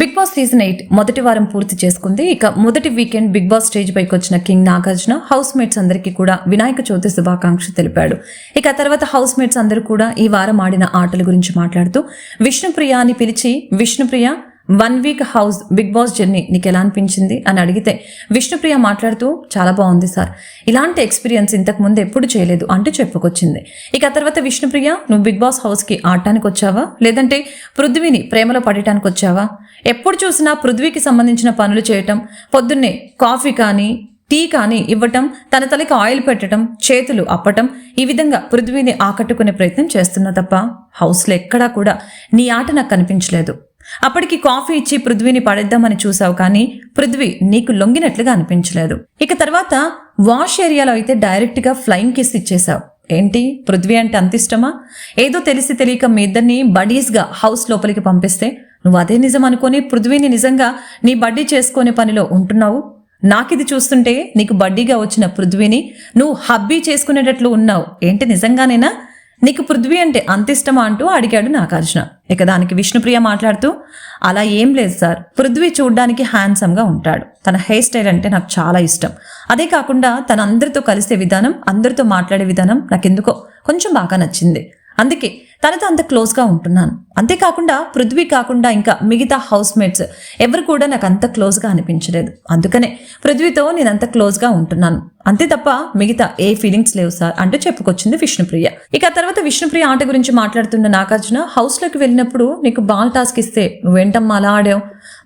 Big boss season eight మొదటి వారం పూర్తి చేసుకుంది. ఇక మొదటి వీకెండ్ బిగ్ బాస్ స్టేజ్ పైకి వచ్చిన కింగ్ నాగార్జున హౌస్ మేట్స్ అందరికీ కూడా వినాయక చవితి శుభాకాంక్ష తెలిపాడు. ఇక తర్వాత హౌస్ మేట్స్ అందరూ కూడా ఈ వారం ఆడిన ఆటల గురించి మాట్లాడుతూ విష్ణుప్రియ అని పిలిచి Vishnupriya one week house Bigg Boss journey నీకు ఎలా అనిపించింది? అని అడిగితే విష్ణుప్రియ మాట్లాడుతూ చాలా బాగుంది సార్. ఇలాంటి ఎక్స్పీరియన్స్ ఇంతకు ముందు ఎప్పుడు చేయలేదు అంటూ చెప్పుకొచ్చింది. ఇక ఆ తర్వాత విష్ణుప్రియ నువ్వు బిగ్ బాస్ హౌస్కి ఆడటానికి వచ్చావా? లేదంటే పృథ్వీని ప్రేమలో పడటానికి వచ్చావా? ఎప్పుడు చూసినా పృథ్వీకి సంబంధించిన పనులు చేయటం పొద్దున్నే కాఫీ కానీ టీ కానీ ఇవ్వటం తన తలకి ఆయిల్ పెట్టడం చేతులు అప్పటం ఈ విధంగా పృథ్వీని ఆకట్టుకునే ప్రయత్నం చేస్తున్నా తప్ప హౌస్లో ఎక్కడా కూడా నీ ఆట నాకు కనిపించలేదు. అప్పటికి కాఫీ ఇచ్చి పృథ్వీని పడేద్దామని చూసావు కానీ పృథ్వీ నీకు లొంగినట్లుగా అనిపించలేదు. ఇక తర్వాత వాష్ ఏరియాలో అయితే డైరెక్ట్గా ఫ్లయింగ్ కిస్ ఇచ్చేశావు. ఏంటి? పృథ్వీ అంటే అంత ఇష్టమా? ఏదో తెలిసి తెలియక మీ ఇద్దరిని బడీస్గా హౌస్ లోపలికి పంపిస్తే నువ్వు అదే నిజం అనుకొని పృథ్వీని నిజంగా నీ బడ్డీ చేసుకునే పనిలో ఉంటున్నావు? నాకిది చూస్తుంటే నీకు బడ్డీగా వచ్చిన పృథ్వీని నువ్వు హబ్బీ చేసుకునేటట్లు ఉన్నావు. ఏంటి నిజంగానేనా? నీకు పృథ్వీ అంటే అంత ఇష్టమా అంటూ అడిగాడు నాగార్జున. ఇక దానికి విష్ణుప్రియ మాట్లాడుతూ అలా ఏం లేదు సార్. పృథ్వీ చూడ్డానికి హ్యాండ్సమ్గా ఉంటాడు. తన హెయిర్ స్టైల్ అంటే నాకు చాలా ఇష్టం. అదే కాకుండా తన అందరితో కలిసే విధానం అందరితో మాట్లాడే విధానం నాకెందుకో కొంచెం బాగా నచ్చింది. అందుకే తనతో అంత క్లోజ్గా ఉంటున్నాను. అంతేకాకుండా పృథ్వీ కాకుండా ఇంకా మిగతా హౌస్ మేట్స్ ఎవరు కూడా నాకు అంత క్లోజ్గా అనిపించలేదు. అందుకనే పృథ్వీతో నేను అంత క్లోజ్గా ఉంటున్నాను. అంతే తప్ప మిగతా ఏ ఫీలింగ్స్ లేవు సార్ అంటూ చెప్పుకొచ్చింది విష్ణుప్రియ. ఇక తర్వాత విష్ణుప్రియ ఆట గురించి మాట్లాడుతున్న నాగార్జున హౌస్లోకి వెళ్ళినప్పుడు నీకు బాల్ టాస్క్ ఇస్తే నువ్వేంటమ్మా అలా ఆడావు?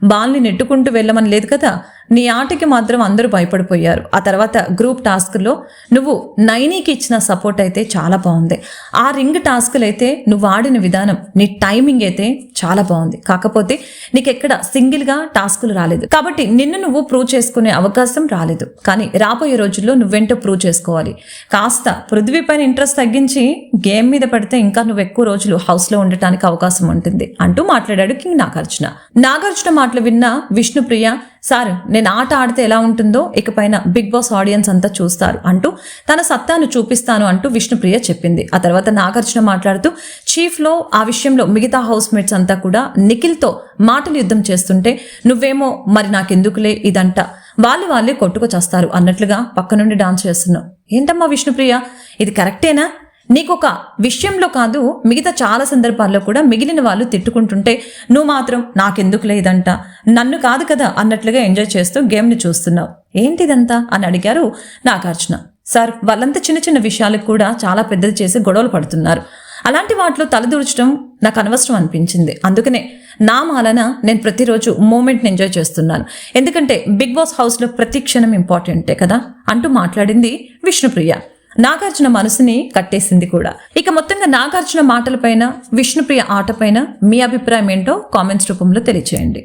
బాల్ని నెట్టుకుంటూ వెళ్ళమని లేదు కదా? నీ ఆటకి మాత్రం అందరూ భయపడిపోయారు. ఆ తర్వాత గ్రూప్ టాస్క్లో నువ్వు నైనీకి ఇచ్చిన సపోర్ట్ అయితే చాలా బాగుంది. ఆ రింగ్ టాస్క్లు అయితే నువ్వు ఆడిన విధానం నీ టైమింగ్ అయితే చాలా బాగుంది. కాకపోతే నీకు ఎక్కడ సింగిల్గా టాస్కులు రాలేదు. కాబట్టి నిన్ను నువ్వు ప్రూవ్ చేసుకునే అవకాశం రాలేదు. కానీ రాబోయే రోజుల్లో నువ్వెంటో ప్రూవ్ చేసుకోవాలి. కాస్త పృథ్వీ పైన ఇంట్రెస్ట్ తగ్గించి గేమ్ మీద పెడితే ఇంకా నువ్వు ఎక్కువ రోజులు హౌస్లో ఉండటానికి అవకాశం ఉంటుంది అంటూ మాట్లాడాడు కింగ్ నాగార్జున. నాగార్జున మాటలు విన్న విష్ణుప్రియ సార్ నేను ఆట ఆడితే ఎలా ఉంటుందో ఇకపైన బిగ్ బాస్ ఆడియన్స్ అంతా చూస్తారు అంటూ తన సత్తాను చూపిస్తాను అంటూ విష్ణుప్రియ చెప్పింది. ఆ తర్వాత నాగార్జున మాట్లాడుతూ చీఫ్లో ఆ విషయంలో మిగతా హౌస్ మేట్స్ అంతా కూడా నిఖిల్తో మాటలు యుద్ధం చేస్తుంటే నువ్వేమో మరి నాకెందుకులే ఇదంట. వాళ్ళు వాళ్ళే కొట్టుకొచ్చేస్తారు అన్నట్లుగా పక్క నుండి డాన్స్ చేస్తున్నావు ఏంటమ్మా విష్ణుప్రియ? ఇది కరెక్టేనా? నీకు ఒక విషయంలో కాదు మిగతా చాలా సందర్భాల్లో కూడా మిగిలిన వాళ్ళు తిట్టుకుంటుంటే నువ్వు మాత్రం నాకెందుకు లేదంట? నన్ను కాదు కదా అన్నట్లుగా ఎంజాయ్ చేస్తూ గేమ్ని చూస్తున్నావు. ఏంటిదంతా? అని అడిగారు నాగార్జున. సార్ వాళ్ళంతా చిన్న చిన్న విషయాలకు కూడా చాలా పెద్దది చేసి గొడవలు పడుతున్నారు. అలాంటి వాటిలో తలదూర్చడం నాకు అనవసరం అనిపించింది. అందుకనే నా మాలన నేను ప్రతిరోజు మూమెంట్ని ఎంజాయ్ చేస్తున్నాను. ఎందుకంటే బిగ్ బాస్ హౌస్లో ప్రతి క్షణం ఇంపార్టెంటే కదా? అంటూ మాట్లాడింది విష్ణుప్రియ. నాగార్జున మనసుని కట్టేసింది కూడా. ఇక మొత్తంగా నాగార్జున మాటలపైన విష్ణుప్రియ ఆటపైన మీ అభిప్రాయం ఏంటో కామెంట్స్ రూపంలో తెలియచేయండి.